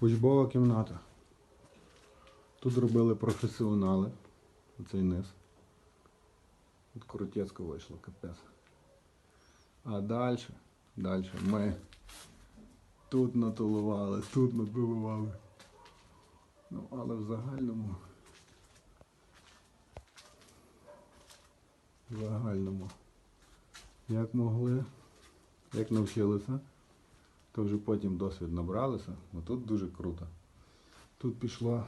Учбова кімната. Тут робили професіонали. Оцей низ. Тут крутецько вийшло, капець. А далі, далі ми тут натулували, тут набивали. Ну, але в загальному. В загальному. Як могли, як навчилися, то вже потім досвід набралися. Ну тут дуже круто. Тут пішло,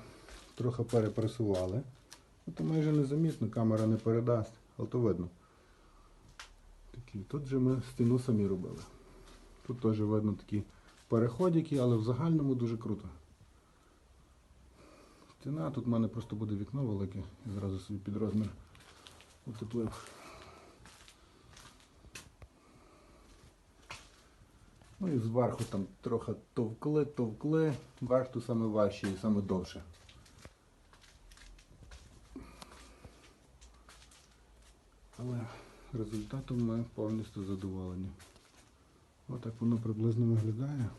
трохи перепресували. Ну, то майже незамітно, камера не передасть, але то видно. Такі. Тут же ми стіну самі робили. Тут теж видно такі переходики, але в загальному дуже круто. Стіна, тут в мене просто буде вікно велике, я зразу собі під розмір утеплив. Ну і зверху там трохи товкли, товкли. Верх саме важче і саме довше. Але результатом ми повністю задоволені. Отак воно приблизно виглядає.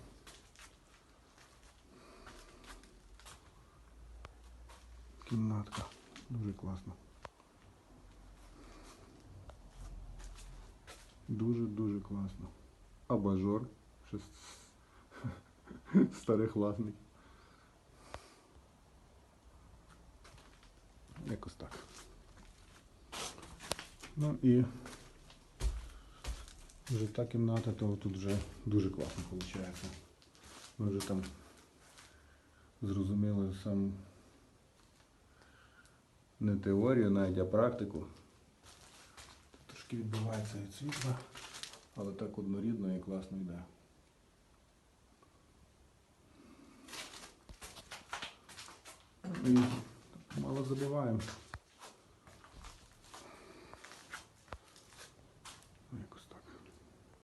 Кімнатка. Дуже класно. Дуже-дуже класно. Абажор. Щось старих власників. Якось так. Ну і вже та кімната, то тут вже дуже класно виходить. Ми вже там зрозуміли сам не теорію навіть, а практику. Трошки відбивається від світла, але так однорідно і класно йде. І мало забуваємо.